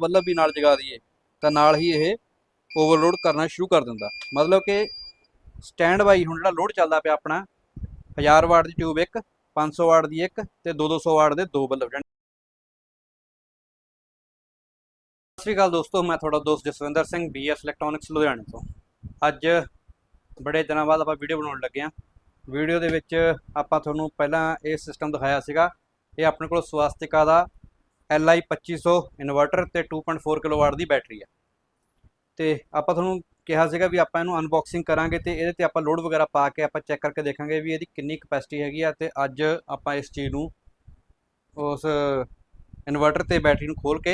Bulb ਵੀ ਨਾਲ ਜਗਾ ਦਈਏ, ਤਾਂ ਨਾਲ ਹੀ ਇਹ ਓਵਰਲੋਡ ਕਰਨਾ ਸ਼ੁਰੂ ਕਰ ਦਿੰਦਾ। ਮਤਲਬ ਕਿ ਸਟੈਂਡ ਬਾਈ ਹੁਣ ਜਿਹੜਾ ਲੋਡ ਚੱਲਦਾ ਪਿਆ ਆਪਣਾ 1000 ਵਾਟ ਦੀ ਟਿਊਬ ਇੱਕ 500 ਵਾਟ ਦੀ ਇੱਕ ਤੇ 2-200 ਵਾਟ ਦੇ ਦੋ ਬੱਲਬ ਸਤਿ ਸ਼੍ਰੀ ਅਕਾਲ ਦੋਸਤੋ, ਮੈਂ ਤੁਹਾਡਾ ਦੋਸਤ ਜਸਵਿੰਦਰ ਸਿੰਘ ਬੀਐਸ ਇਲੈਕਟ੍ਰੋਨਿਕਸ ਲੁਧਿਆਣੇ ਤੋਂ। ਅੱਜ ਬੜੇ ਦਿਨਾਂ ਬਾਅਦ ਆਪਾਂ ਵੀਡੀਓ ਬਣਾਉਣ ਲੱਗੇ ਹਾਂ। ਵੀਡੀਓ ਦੇ ਵਿੱਚ ਆਪਾਂ ਤੁਹਾਨੂੰ ਪਹਿਲਾਂ ਇਹ ਸਿਸਟਮ ਦਿਖਾਇਆ ਸੀਗਾ। ਇਹ ਆਪਣੇ ਕੋਲ ਸਵਾਸਤਿਕਾ ਦਾ LI 2500 ਇਨਵਰਟਰ ਤੇ 2.4 ਕਿਲੋਵਾਟ ਦੀ ਬੈਟਰੀ ਆ। ਤੇ ਆਪਾਂ ਤੁਹਾਨੂੰ ਕਿਹਾ ਸੀਗਾ ਵੀ ਆਪਾਂ ਇਹਨੂੰ ਅਨਬਾਕਸਿੰਗ ਕਰਾਂਗੇ ਤੇ ਇਹਦੇ ਤੇ ਆਪਾਂ ਲੋਡ ਵਗੈਰਾ ਪਾ ਕੇ ਆਪਾਂ ਚੈੱਕ ਕਰਕੇ ਦੇਖਾਂਗੇ ਵੀ ਇਹਦੀ ਕਿੰਨੀ ਕਪੈਸਿਟੀ ਹੈਗੀ ਆ ਤੇ ਅੱਜ ਆਪਾਂ ਇਸ ਚੀਜ਼ ਨੂੰ ਉਸ ਇਨਵਰਟਰ ਤੇ ਬੈਟਰੀ ਨੂੰ ਖੋਲ ਕੇ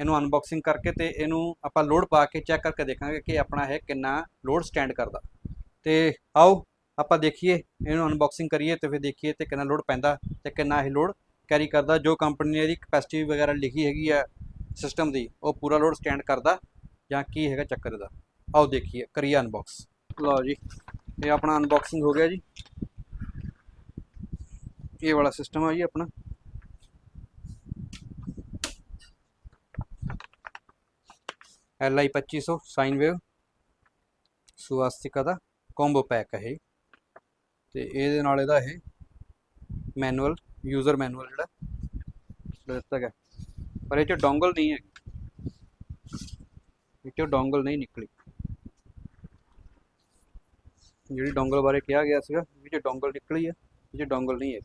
ਇਹਨੂੰ ਅਨਬਾਕਸਿੰਗ ਕਰਕੇ ਤੇ ਇਹਨੂੰ ਆਪਾਂ ਲੋਡ ਪਾ ਕੇ ਚੈੱਕ ਕਰਕੇ ਦੇਖਾਂਗੇ ਕਿ ਆਪਣਾ ਇਹ ਕਿੰਨਾ ਲੋਡ ਸਟੈਂਡ ਕਰਦਾ। ਤੇ ਆਓ ਆਪਾਂ ਦੇਖੀਏ, ਇਹਨੂੰ ਅਨਬਾਕਸਿੰਗ ਕਰੀਏ ਤੇ ਫਿਰ ਦੇਖੀਏ ਤੇ ਕਿੰਨਾ ਲੋਡ ਪੈਂਦਾ ਤੇ ਕਿੰਨਾ ਇਹ ਲੋਡ ਕੈਰੀ ਕਰਦਾ, ਜੋ ਕੰਪਨੀ ਨੇ ਇਹਦੀ ਕਪੈਸਿਟੀ ਵਗੈਰਾ ਲਿਖੀ ਹੈਗੀ ਆ ਸਿਸਟਮ ਦੀ, ਉਹ ਪੂਰਾ ਲੋਡ ਸਟੈਂਡ ਕਰਦਾ ਜਾਂ ਕੀ ਹੈਗਾ ਚੱਕਰ ਦਾ ਆਓ ਦੇਖੀਏ, ਕਰੀਏ ਅਨਬਾਕਸ ਲਓ ਜੀ, ਇਹ ਆਪਣਾ ਅਨਬਾਕਸਿੰਗ ਹੋ ਗਿਆ ਜੀ। ਇਹ ਵਾਲਾ ਸਿਸਟਮ ਆ ਜੀ ਆਪਣਾ। LI 2500 ਸਾਈਨ ਵੇਵ ਸੁਵਾਸਤਿਕਾ ਦਾ ਕੰਬੋ ਪੈਕ ਹੈ ਇਹ। ਤੇ ਇਹਦੇ ਨਾਲ ਇਹਦਾ ਇਹ ਮੈਨੂਅਲ ਯੂਜ਼ਰ ਮੈਨੂਅਲ ਜਿਹੜਾ। ਦਿੱਤਾ ਗਿਆ ਪਰ ਇਹ ਚ ਡੋਂਗਲ ਨਹੀਂ ਹੈ ਇਹ ਚੋਂ ਡੋਂਗਲ ਨਹੀਂ ਨਿਕਲੀ। ਜਿਹੜੀ ਡੋਂਗਲ ਬਾਰੇ ਕਿਹਾ ਗਿਆ ਸੀਗਾ, ਇਹ ਚ ਡੋਂਗਲ ਨਿਕਲੀ ਹੈ ਇਹ ਚ ਡੋਂਗਲ ਨਹੀਂ ਹੈ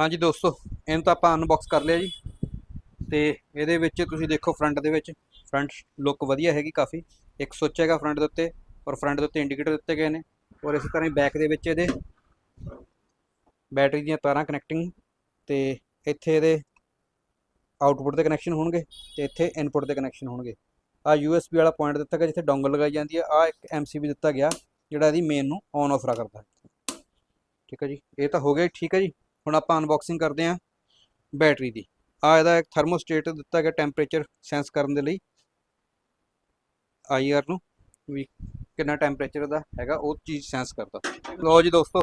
ਹਾਂਜੀ ਦੋਸਤੋ, ਇਹਨੂੰ ਤਾਂ ਆਪਾਂ ਅਨਬਾਕਸ ਕਰ ਲਿਆ ਜੀ। ਤੇ ਇਹਦੇ ਵਿੱਚ ਤੁਸੀਂ ਦੇਖੋ ਫਰੰਟ ਦੇ ਵਿੱਚ। ਫਰੰਟ ਲੁੱਕ ਵਧੀਆ ਹੈਗੀ ਕਾਫੀ। ਇੱਕ ਸੁੱਚ ਹੈਗਾ ਫਰੰਟ ਦੇ ਉੱਤੇ ਔਰ ਫਰੰਟ ਦੇ ਉੱਤੇ ਇੰਡੀਕੇਟਰ ਦਿੱਤੇ ਗਏ ਨੇ ਔਰ ਇਸੇ ਤਰ੍ਹਾਂ ਹੀ ਬੈਕ ਦੇ ਵਿੱਚ ਇਹਦੇ ਬੈਟਰੀ ਦੀਆਂ ਤਾਰਾਂ ਕਨੈਕਟਿੰਗ ਤੇ ਇੱਥੇ ਇਹਦੇ ਆਊਟਪੁੱਟ ਦੇ ਕਨੈਕਸ਼ਨ ਹੋਣਗੇ ਤੇ ਇੱਥੇ ਇਨਪੁੱਟ ਦੇ ਕਨੈਕਸ਼ਨ ਹੋਣਗੇ। ਆ USB ਵਾਲਾ ਪੁਆਇੰਟ ਦਿੱਤਾ ਗਿਆ ਜਿੱਥੇ ਡੋਂਗਲ ਲਗਾਈ ਜਾਂਦੀ ਹੈ। ਆ ਇੱਕ MCB ਦਿੱਤਾ ਗਿਆ ਜਿਹੜਾ ਇਹਦੀ ਮੇਨ ਨੂੰ ਔਨ ਆਫ ਕਰਦਾ ਹੈ। ਠੀਕ ਹੈ ਜੀ? ਇਹ ਤਾਂ ਹੋ ਗਿਆ ਠੀਕ ਹੈ ਜੀ? ਹੁਣ ਆਪਾਂ ਅਨਬਾਕਸਿੰਗ ਕਰਦੇ ਹਾਂ ਬੈਟਰੀ ਦੀ। ਆ ਇਹਦਾ ਇੱਕ ਥਰਮੋਸਟੇਟ ਦਿੱਤਾ ਗਿਆ ਟੈਂਪਰੇਚਰ ਸੈਂਸ ਕਰਨ ਦੇ ਲਈ। ਆਈਆਰ ਨੂੰ ਵੀ ਕਿੰਨਾ ਟੈਂਪਰੇਚਰ ਦਾ ਹੈਗਾ, ਉਹ ਚੀਜ਼ ਸੈਂਸ ਕਰਦਾ। ਲਓ ਜੀ ਦੋਸਤੋ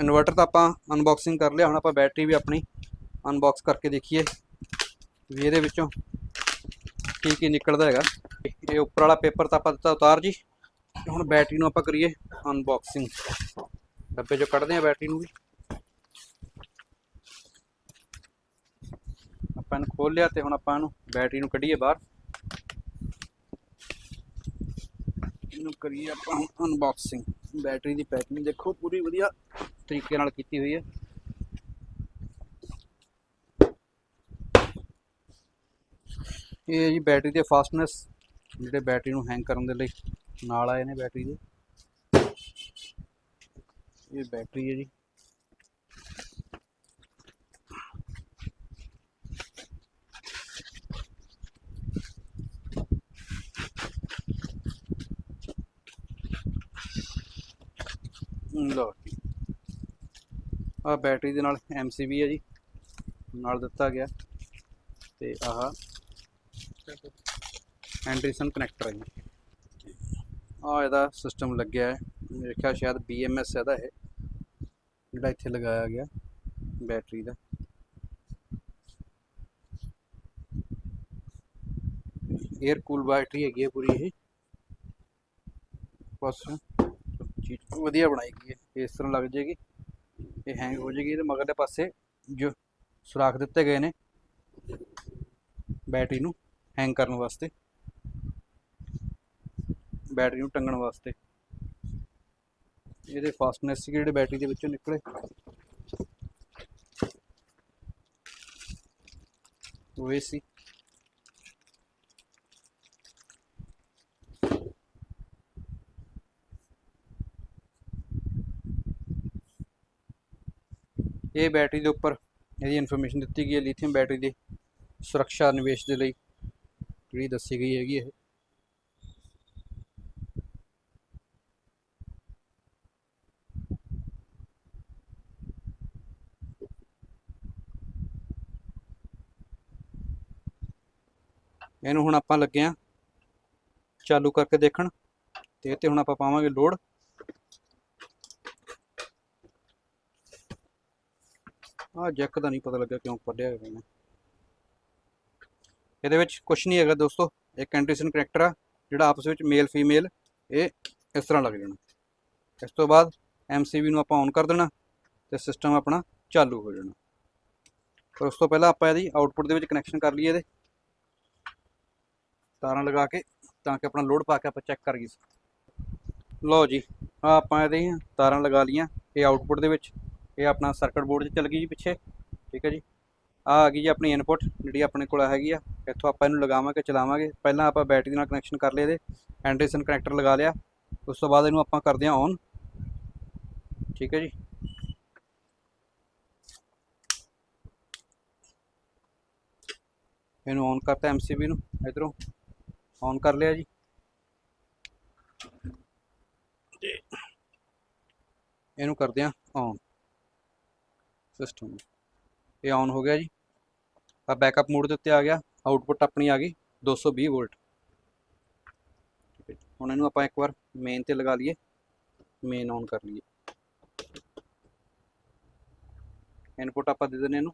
ਇਨਵਰਟਰ ਤਾਂ ਆਪਾਂ ਅਨਬਾਕਸਿੰਗ ਕਰ ਲਿਆ, ਹੁਣ ਆਪਾਂ ਬੈਟਰੀ ਵੀ ਆਪਣੀ ਅਨਬਾਕਸ ਕਰਕੇ ਦੇਖੀਏ ਵੀ ਇਹਦੇ ਵਿੱਚੋਂ ਕੀ ਕੀ ਨਿਕਲਦਾ ਹੈਗਾ। ਇਹ ਉੱਪਰ ਵਾਲਾ ਪੇਪਰ ਤਾਂ ਆਪਾਂ ਦਿੱਤਾ ਉਤਾਰ ਜੀ। ਹੁਣ ਬੈਟਰੀ ਨੂੰ ਆਪਾਂ ਕਰੀਏ ਅਨਬਾਕਸਿੰਗ ਡੱਬੇ ਚੋਂ ਕੱਢਦੇ ਆ ਬੈਟਰੀ ਨੂੰ ਵੀ। ਆਪਾਂ ਇਹਨੂੰ ਖੋਲ ਲਿਆ ਤੇ ਹੁਣ ਆਪਾਂ ਇਹਨੂੰ ਬੈਟਰੀ ਨੂੰ ਕੱਢੀਏ ਬਾਹਰ। ਇਹਨੂੰ ਕਰੀਏ ਆਪਾਂ ਅਨਬਾਕਸਿੰਗ ਬੈਟਰੀ ਦੀ ਪੈਕਿੰਗ ਦੇਖੋ, ਪੂਰੀ ਵਧੀਆ ਤਰੀਕੇ ਨਾਲ ਕੀਤੀ ਹੋਈ ਹੈ। ਇਹ ਹੈ ਜੀ ਬੈਟਰੀ ਦੇ ਫਾਸਟਨੈਸ ਜਿਹੜੇ ਬੈਟਰੀ ਨੂੰ ਹੈਂਗ ਕਰਨ ਦੇ ਲਈ ਨਾਲ ਆਏ ਨੇ ਬੈਟਰੀ ਦੇ। ਇਹ ਬੈਟਰੀ ਹੈ ਜੀ। ਲੋ ਜੀ। ਆ ਬੈਟਰੀ ਦੇ ਨਾਲ MCB ਹੈ ਜੀ। ਨਾਲ ਦਿੱਤਾ ਗਿਆ। ਤੇ ਆਹ ਐਂਡਰਸਨ ਕਨੈਕਟਰ ਹੈ ਜੀ। ਆ ਇਹਦਾ ਸਿਸਟਮ ਲੱਗਿਆ ਹੈ। ਮੇਰੇ ਖਿਆਲ ਸ਼ਾਇਦ BMS ਇਹਦਾ ਹੈ ਜਿਹੜਾ ਇੱਥੇ ਲਗਾਇਆ ਗਿਆ ਬੈਟਰੀ ਦਾ। 에ਅਰ ਕੂਲ ਬੈਟਰੀ ਹੈਗੀ ਹੈ ਪੂਰੀ ਇਹ। ਬਸ। ਚੀਜ਼ ਵਧੀਆ ਬਣਾਈ ਗਈ ਹੈ ਇਸ ਤਰ੍ਹਾਂ ਲੱਗ ਜਾਏਗੀ ਇਹ ਹੈਂਗ ਹੋ ਜਾਏਗੀ ਤੇ ਮਗਰਲੇ ਪਾਸੇ, ਜੋ ਸੁਰਾਖ ਦਿੱਤੇ ਗਏ ਨੇ ਬੈਟਰੀ ਨੂੰ ਹੈਂਗ ਕਰਨ ਵਾਸਤੇ ਬੈਟਰੀ ਨੂੰ ਟੰਗਣ ਵਾਸਤੇ। ਇਹਦੇ ਫਾਸਟਨੈਸ ਸੀ ਜਿਹੜੇ ਬੈਟਰੀ ਦੇ ਵਿੱਚੋਂ ਨਿਕਲੇ। ਉਹ ਇਹ ਸੀ। ਇਹ ਬੈਟਰੀ ਦੇ ਉੱਪਰ ਇਹਦੀ ਇਨਫੋਰਮੇਸ਼ਨ ਦਿੱਤੀ ਗਈ ਹੈ ਲਿਥੀਅਮ ਬੈਟਰੀ ਦੀ ਸੁਰੱਖਿਆ ਨਿਵੇਸ਼ ਦੇ ਲਈ, ਜਿਹੜੀ ਦੱਸੀ ਗਈ ਹੈਗੀ ਇਹ। ਇਹਨੂੰ ਹੁਣ ਆਪਾਂ ਲੱਗੇ ਆ ਚਾਲੂ ਕਰਕੇ ਦੇਖਣ, ਤੇ ਇਹ ਤੇ ਹੁਣ ਆਪਾਂ ਪਾਵਾਂਗੇ ਲੋਡ ਆ ਜੈਕ ਦਾ ਨਹੀਂ ਪਤਾ ਲੱਗਾ ਕਿਉਂ ਕੱਢਿਆ ਹੈਗਾ ਇਹਨੇ। ਇਹਦੇ ਵਿੱਚ ਕੁਝ ਨਹੀਂ ਹੈਗਾ ਦੋਸਤੋ ਇੱਕ ਐਂਟੀਸਨ ਕਰੈਕਟਰ ਆ, ਜਿਹੜਾ ਆਪਸ ਵਿੱਚ ਮੇਲ ਫੀਮੇਲ ਇਹ ਇਸ ਤਰ੍ਹਾਂ ਲੱਗ ਜਾਣਾ। ਇਸ ਤੋਂ ਬਾਅਦ MCB ਨੂੰ ਆਪਾਂ ਔਨ ਕਰ ਦੇਣਾ ਤੇ ਸਿਸਟਮ ਆਪਣਾ ਚਾਲੂ ਹੋ ਜਾਣਾ। ਪਰ ਉਸ ਤੋਂ ਪਹਿਲਾਂ ਆਪਾਂ ਇਹਦੀ ਆਊਟਪੁੱਟ ਦੇ ਵਿੱਚ ਕਨੈਕਸ਼ਨ ਕਰ ਲਈਏ ਇਹਦੇ। ਤਾਰਾਂ ਲਗਾ ਕੇ, ਤਾਂ ਕਿ ਆਪਣਾ ਲੋਡ ਪਾ ਕੇ ਆਪਾਂ ਚੈੱਕ ਕਰੀਏ ਲਓ ਜੀ ਆ ਆਪਾਂ ਇਹਦੇ ਤਾਰਾਂ ਲਗਾ ਲੀਆਂ ਇਹ ਆਊਟਪੁੱਟ ਦੇ ਵਿੱਚ। ਇਹ ਆਪਣਾ ਸਰਕਟ ਬੋਰਡ 'ਚ ਚੱਲ ਗਈ ਜੀ ਪਿੱਛੇ, ਠੀਕ ਹੈ ਜੀ। ਆ ਆ ਗਈ ਜੀ ਆਪਣੀ ਇਨਪੁੱਟ ਜਿਹੜੀ ਆਪਣੇ ਕੋਲ ਹੈਗੀ ਆ। ਇੱਥੋਂ ਆਪਾਂ ਇਹਨੂੰ ਲਗਾਵਾਂਗੇ, ਚਲਾਵਾਂਗੇ। ਪਹਿਲਾਂ ਆਪਾਂ ਬੈਟਰੀ ਨਾਲ ਕਨੈਕਸ਼ਨ ਕਰ ਲਿਆ ਇਹਦੇ ਐਂਡਰਸਨ ਕਨੈਕਟਰ ਲਗਾ ਲਿਆ। ਉਸ ਤੋਂ ਬਾਅਦ ਇਹਨੂੰ ਆਪਾਂ ਕਰਦੇ ਹਾਂ ਔਨ ਠੀਕ ਹੈ ਜੀ। ਇਹਨੂੰ ਔਨ ਕਰਤਾ ਐਮਸੀਬੀ ਨੂੰ, ਇਧਰੋਂ ਔਨ ਕਰ ਲਿਆ ਜੀ। ਤੇ ਇਹਨੂੰ ਕਰਦੇ ਹਾਂ ਔਨ ਸਿਸਟਮ ਇਹ ਔਨ ਹੋ ਗਿਆ ਜੀ। ਆ ਬੈਕਅਪ ਮੋਡ ਦੇ ਉੱਤੇ ਆ ਗਿਆ। ਆਊਟਪੁੱਟ ਆਪਣੀ ਆ ਗਈ 220 ਵੋਲਟ। ਠੀਕ ਹੈ ਹੁਣ ਇਹਨੂੰ ਆਪਾਂ ਇੱਕ ਵਾਰ ਮੇਨ ਤੇ ਲਗਾ ਲਈਏ। ਮੇਨ ਔਨ ਕਰ ਲਈਏ। ਇਨਪੁੱਟ ਆਪਾਂ ਦੇ ਦਿੰਦੇ ਇਹਨੂੰ।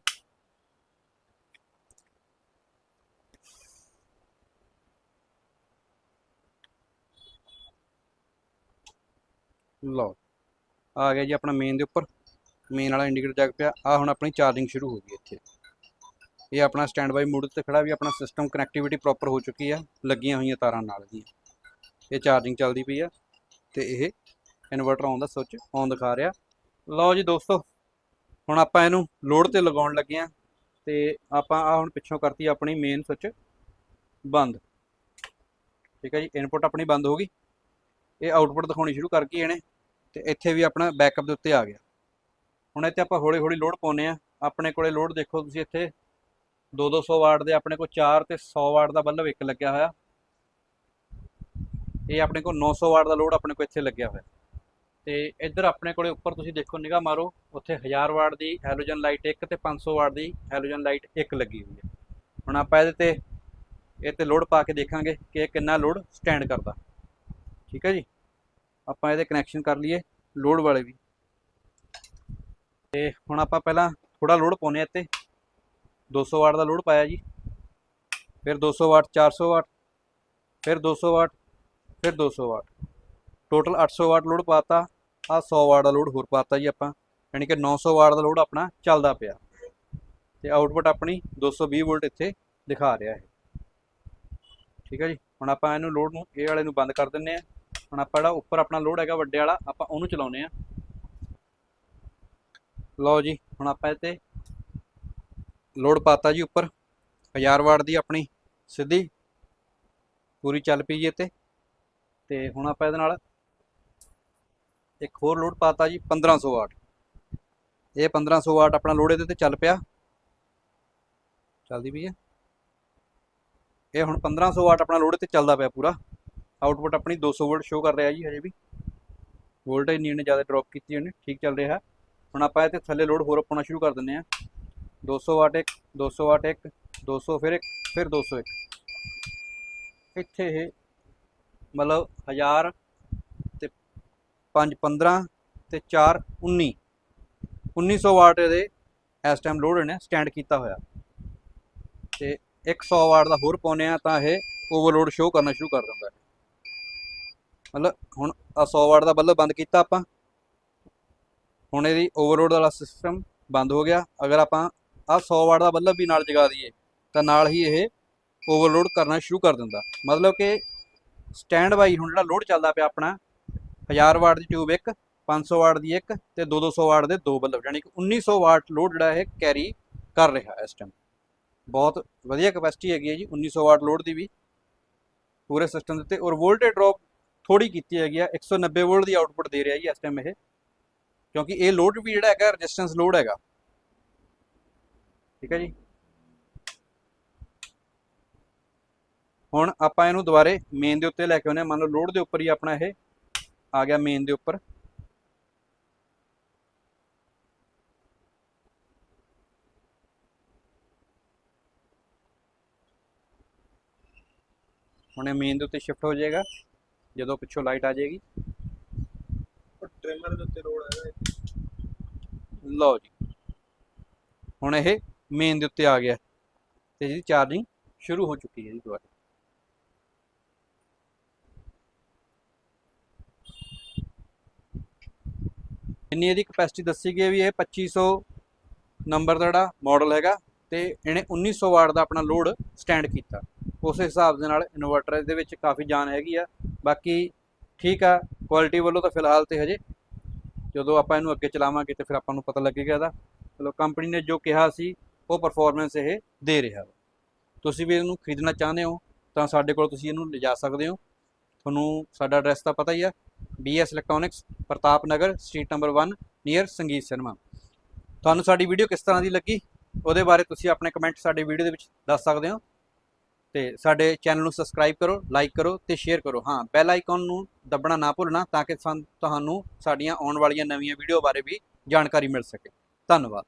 ਲਓ। ਆ ਗਿਆ ਜੀ ਆਪਣਾ ਮੇਨ ਦੇ ਉੱਪਰ। ਮੇਨ ਵਾਲਾ ਇੰਡੀਕੇਟਰ ਜਗ ਪਿਆ। ਆ ਹੁਣ ਆਪਣੀ ਚਾਰਜਿੰਗ ਸ਼ੁਰੂ ਹੋ ਗਈ ਇੱਥੇ। ਇਹ ਆਪਣਾ ਸਟੈਂਡ ਬਾਈ ਮੋਡ ਤੇ ਖੜਾ ਵੀ ਆਪਣਾ ਸਿਸਟਮ ਕਨੈਕਟੀਵਿਟੀ ਪ੍ਰੋਪਰ ਹੋ ਚੁੱਕੀ ਆ, ਲੱਗੀਆਂ ਹੋਈਆਂ ਤਾਰਾਂ ਨਾਲ ਦੀਆਂ ਇਹ ਚਾਰਜਿੰਗ ਚੱਲਦੀ ਪਈ ਆ ਤੇ ਇਹ ਇਨਵਰਟਰ ਆਨ ਦਾ ਸੁੱਚ ਔਨ ਦਿਖਾ ਰਿਹਾ। ਲਓ ਜੀ ਦੋਸਤੋ, ਹੁਣ ਆਪਾਂ ਇਹਨੂੰ ਲੋਡ ਤੇ ਲਗਾਉਣ ਲੱਗੇ ਆ ਤੇ ਆਪਾਂ ਆ ਹੁਣ ਪਿੱਛੋਂ ਕਰਤੀ ਆਪਣੀ ਮੇਨ ਸੁੱਚ ਬੰਦ। ਠੀਕ ਹੈ ਜੀ ਇਨਪੁੱਟ ਆਪਣੀ ਬੰਦ ਹੋ ਗਈ। ਇਹ ਆਊਟਪੁੱਟ ਦਿਖਾਉਣੀ ਸ਼ੁਰੂ ਕਰ ਗਈ ਇਹਨੇ ਤੇ ਇੱਥੇ ਵੀ ਆਪਣਾ ਬੈਕਅਪ ਦੇ ਉੱਤੇ ਆ ਗਿਆ। ਹੁਣ ਇੱਥੇ ਆਪਾਂ ਹੌਲੀ ਹੌਲੀ ਲੋਡ ਪਾਉਨੇ ਆ ਆਪਣੇ ਕੋਲੇ ਲੋਡ ਦੇਖੋ ਤੁਸੀਂ ਇੱਥੇ। 2-200 ਵਾਟ ਦੇ ਆਪਣੇ ਕੋਲ 4 ਤੇ 100 ਵਾਟ ਦਾ ਬੱਲਬ ਇੱਕ ਲੱਗਿਆ ਹੋਇਆ। ਇਹ ਆਪਣੇ ਕੋਲ 900 ਵਾਟ ਦਾ ਲੋਡ ਆਪਣੇ ਕੋਲ ਇੱਥੇ ਲੱਗਿਆ ਹੋਇਆ। ਤੇ ਇੱਧਰ ਆਪਣੇ ਕੋਲੇ ਉੱਪਰ ਤੁਸੀਂ ਦੇਖੋ ਨਿਗਾਹ ਮਾਰੋ, ਉੱਥੇ 1000 ਵਾਟ ਦੀ ਹੈਲੋਜਨ ਲਾਈਟ ਇੱਕ ਤੇ 500 ਵਾਟ ਦੀ ਹੈਲੋਜਨ ਲਾਈਟ ਇੱਕ ਲੱਗੀ ਹੋਈ ਹੈ। ਹੁਣ ਆਪਾਂ ਇਹਦੇ ਤੇ, ਇਹ ਤੇ ਲੋਡ ਪਾ ਕੇ ਦੇਖਾਂਗੇ ਕਿ ਇਹ ਕਿੰਨਾ ਲੋਡ ਸਟੈਂਡ ਕਰਦਾ। ਠੀਕ ਹੈ ਜੀ? ਆਪਾਂ ਇਹਦੇ ਕਨੈਕਸ਼ਨ ਕਰ ਲਈਏ, ਲੋਡ ਵਾਲੇ ਵੀ। ਤੇ ਹੁਣ ਆਪਾਂ ਪਹਿਲਾਂ ਥੋੜਾ ਲੋਡ ਪਾਉਨੇ ਇੱਥੇ। 200 ਵਾਟ ਦਾ ਲੋਡ ਪਾਇਆ ਜੀ। ਫਿਰ 200 ਵਾਟ 400 ਵਾਟ, ਫਿਰ 200 ਵਾਟ, ਫਿਰ 200 ਵਾਟ। ਟੋਟਲ 800 ਵਾਟ ਲੋਡ ਪਾਤਾ ਆ 100 ਵਾਟ ਦਾ ਲੋਡ ਹੋਰ ਪਾਤਾ ਜੀ ਆਪਾਂ। ਯਾਨੀ ਕਿ 900 ਵਾਟ ਦਾ ਲੋਡ ਆਪਣਾ ਚੱਲਦਾ ਪਿਆ। ਤੇ ਆਊਟਪੁੱਟ ਆਪਣੀ 220 ਵੋਲਟ ਇੱਥੇ ਦਿਖਾ ਰਿਹਾ ਹੈ। ਠੀਕ ਹੈ ਜੀ? ਹੁਣ ਆਪਾਂ ਇਹਨੂੰ ਲੋਡ ਨੂੰ, ਇਹ ਵਾਲੇ ਨੂੰ ਬੰਦ ਕਰ ਦਿੰਨੇ ਆ ਹੁਣ ਆਪਾਂ ਜਿਹੜਾ ਉੱਪਰ ਆਪਣਾ ਲੋਡ ਹੈਗਾ ਵੱਡੇ ਵਾਲਾ, ਆਪਾਂ ਉਹਨੂੰ ਚਲਾਉਨੇ ਆ ਲਓ ਜੀ, ਹੁਣ ਆਪਾਂ ਇੱਥੇ ਲੋਡ ਪਾਤਾ ਜੀ ਉੱਪਰ 1000 ਵਾਟ ਦੀ ਆਪਣੀ ਸਿੱਧੀ, ਪੂਰੀ ਚੱਲ ਪਈ ਜੀ ਇੱਥੇ। ਤੇ ਹੁਣ ਆਪਾਂ ਇਹਦੇ ਨਾਲ ਇੱਕ ਹੋਰ ਲੋਡ ਪਾਤਾ ਜੀ 1500 ਵਾਟ। ਇਹ 1500 ਵਾਟ ਆਪਣਾ ਲੋਡ ਇਹਦੇ ਤੇ ਚੱਲ ਪਿਆ। ਚੱਲਦੀ ਪਈ ਹੈ। ਇਹ ਹੁਣ 1500 ਵਾਟ ਆਪਣਾ ਲੋਡ ਤੇ ਚੱਲਦਾ ਪਿਆ ਪੂਰਾ। ਆਊਟਪੁੱਟ ਆਪਣੀ 200 ਵੋਲਟ ਸ਼ੋ ਕਰ ਰਿਹਾ ਜੀ ਹਜੇ ਵੀ। ਵੋਲਟੇਜ ਨਹੀਂ ਇਹਨੇ ਜ਼ਿਆਦਾ ਡ੍ਰੌਪ ਕੀਤੀ ਉਹਨੇ ਠੀਕ ਚੱਲ ਰਿਹਾ। ਹੁਣ ਆਪਾਂ ਇਹ ਤੇ ਥੱਲੇ ਲੋਡ ਹੋਰ ਪਾਉਣਾ ਸ਼ੁਰੂ ਕਰ ਦਿੰਨੇ ਆ 200 ਵਾਟ ਇੱਕ 200 ਵਾਟ ਇੱਕ 200 ਫਿਰ ਇੱਕ, ਫਿਰ 201 ਇੱਥੇ ਇਹ ਮਤਲਬ 1000 ਤੇ 5 15 ਤੇ 4 19 1900 ਵਾਟ ਇਹਦੇ ਇਸ ਟਾਈਮ ਲੋਡ ਇਹਨੇ ਸਟੈਂਡ ਕੀਤਾ ਹੋਇਆ। ਤੇ 100 ਵਾਟ ਦਾ ਹੋਰ ਪਾਉਨੇ ਆ ਤਾਂ ਇਹ ਓਵਰਲੋਡ ਸ਼ੋ ਕਰਨਾ ਸ਼ੁਰੂ ਕਰ ਦਿੰਦਾ ਹੈ। ਮਤਲਬ ਹੁਣ ਆ 100 ਵਾਟ ਦਾ ਬੱਲਬ ਬੰਦ ਕੀਤਾ ਆਪਾਂ। ਹੁਣ ਇਹਦੀ ਓਵਰਲੋਡ ਵਾਲਾ ਸਿਸਟਮ ਬੰਦ ਹੋ ਗਿਆ। ਅਗਰ ਆਪਾਂ ਆ 100 ਵਾਟ ਦਾ ਬੱਲਬ ਵੀ ਨਾਲ ਜਗਾ ਦਈਏ, ਤਾਂ ਨਾਲ ਹੀ ਇਹ ਓਵਰਲੋਡ ਕਰਨਾ ਸ਼ੁਰੂ ਕਰ ਦਿੰਦਾ। ਮਤਲਬ ਕਿ ਸਟੈਂਡ ਬਾਈ ਹੁਣ ਜਿਹੜਾ ਲੋਡ ਚੱਲਦਾ ਪਿਆ ਆਪਣਾ 1000 ਵਾਟ ਦੀ ਟਿਊਬ ਇੱਕ 500 ਵਾਟ ਦੀ ਇੱਕ ਤੇ 2-200 ਵਾਟ ਦੇ ਦੋ ਬੱਲਬ ਯਾਨੀ ਕਿ 1900 ਵਾਟ ਲੋਡ ਜਿਹੜਾ ਇਹ ਕੈਰੀ ਕਰ ਰਿਹਾ ਇਸ ਟਾਈਮ ਬਹੁਤ ਵਧੀਆ ਕੈਪੈਸਿਟੀ ਹੈਗੀ ਹੈ ਜੀ 1900 ਵਾਟ ਲੋਡ ਦੀ ਵੀ। ਪੂਰੇ ਸਿਸਟਮ ਦੇ ਉੱਤੇ ਔਰ ਵੋਲਟੇਜ ਡ੍ਰੌਪ ਥੋੜੀ ਕੀਤੀ ਹੈਗੀ ਆ 190 ਵੋਲਟ ਦੀ ਆਊਟਪੁੱਟ ਦੇ ਰਿਹਾ ਜੀ ਇਸ ਟਾਈਮ ਇਹ। ਕਿਉਂਕਿ ਇਹ ਲੋਡ ਵੀ ਜਿਹੜਾ ਹੈਗਾ ਰੈਜ਼ਿਸਟੈਂਸ ਲੋਡ ਹੈਗਾ। ਠੀਕ ਹੈ ਜੀ? ਹੁਣ ਆਪਾਂ ਇਹਨੂੰ ਦੁਬਾਰੇ ਮੇਨ ਦੇ ਉੱਤੇ ਲੈ ਕੇ ਆਉਂਦੇ ਹਾਂ। ਮੰਨ ਲਓ ਲੋਡ ਦੇ ਉੱਪਰ ਹੀ ਆਪਣਾ ਇਹ ਆ ਗਿਆ ਮੇਨ ਦੇ ਉੱਪਰ। ਹੁਣ ਇਹ ਮੇਨ ਦੇ ਉੱਤੇ ਸ਼ਿਫਟ ਹੋ ਜਾਏਗਾ। ਜਦੋਂ ਪਿੱਛੋਂ ਲਾਈਟ ਆ ਜਾਏਗੀ। ਟ੍ਰਿਮਰ ਦੇ ਉੱਤੇ ਲੋਡ ਹੈਗਾ ਲਓ ਜੀ। ਹੁਣ ਇਹ ਮੇਨ ਦੇ ਉੱਤੇ ਆ ਗਿਆ। ਤੇ ਜਿਹਦੀ ਚਾਰਜਿੰਗ ਸ਼ੁਰੂ ਹੋ ਚੁੱਕੀ ਹੈ ਜੀ ਦੁਬਾਰਾ। ਇੰਨੀ ਇਹਦੀ ਕਪੈਸਿਟੀ ਦੱਸੀ ਗਈ ਹੈ ਵੀ ਇਹ 2500 ਨੰਬਰ ਦਾ ਜਿਹੜਾ ਮਾਡਲ ਹੈਗਾ ਤੇ ਇਹਨੇ 1900 ਵਾਟ ਦਾ ਆਪਣਾ ਲੋਡ ਸਟੈਂਡ ਕੀਤਾ। ਉਸ ਹਿਸਾਬ ਦੇ ਨਾਲ ਇਨਵਰਟਰ ਦੇ ਵਿੱਚ ਕਾਫੀ ਜਾਨ ਹੈਗੀ ਆ। ਬਾਕੀ ਠੀਕ ਆ ਕੁਆਲਿਟੀ ਵੱਲੋਂ ਤਾਂ ਫਿਲਹਾਲ ਤੇ ਹਜੇ ਜਦੋਂ ਆਪਾਂ ਇਹਨੂੰ ਅੱਗੇ ਚਲਾਵਾਂਗੇ ਤੇ ਫਿਰ ਆਪਾਂ ਨੂੰ ਪਤਾ ਲੱਗੇਗਾ ਇਹਦਾ। ਮਤਲਬ ਕੰਪਨੀ ਨੇ ਜੋ ਕਿਹਾ ਸੀ, ਉਹ ਪਰਫਾਰਮੈਂਸ ਇਹ ਦੇ ਰਿਹਾ ਵਾ। ਤੁਸੀਂ ਵੀ ਇਹਨੂੰ ਖਰੀਦਣਾ ਚਾਹੁੰਦੇ ਹੋ, ਤਾਂ ਸਾਡੇ ਕੋਲ ਤੁਸੀਂ ਇਹਨੂੰ ਲਿਜਾ ਸਕਦੇ ਹੋ। ਤੁਹਾਨੂੰ ਸਾਡਾ ਐਡਰੈਸ ਤਾਂ ਪਤਾ ਹੀ ਆ BS electronics Pratap Nagar street number 1 near Sangeet cinema ਤੁਹਾਨੂੰ ਸਾਡੀ ਵੀਡੀਓ ਕਿਸ ਤਰ੍ਹਾਂ ਦੀ ਲੱਗੀ, ਉਹਦੇ ਬਾਰੇ ਤੁਸੀਂ ਆਪਣੇ ਕਮੈਂਟ ਸਾਡੇ ਵੀਡੀਓ ਦੇ ਵਿੱਚ ਦੱਸ ਸਕਦੇ ਹੋ। ਤੇ ਸਾਡੇ ਚੈਨਲ ਨੂੰ ਸਬਸਕ੍ਰਾਈਬ ਕਰੋ ਲਾਈਕ ਕਰੋ ਤੇ ਸ਼ੇਅਰ ਕਰੋ। ਹਾਂ ਬੈਲ ਆਈਕਨ ਨੂੰ ਦਬਣਾ ਨਾ ਭੁੱਲਣਾ ਤਾਂ ਕਿ ਸਾਨੂੰ, ਤੁਹਾਨੂੰ ਸਾਡੀਆਂ ਆਉਣ ਵਾਲੀਆਂ ਨਵੀਆਂ ਵੀਡੀਓ ਬਾਰੇ ਵੀ ਜਾਣਕਾਰੀ ਮਿਲ ਸਕੇ। ਧੰਨਵਾਦ।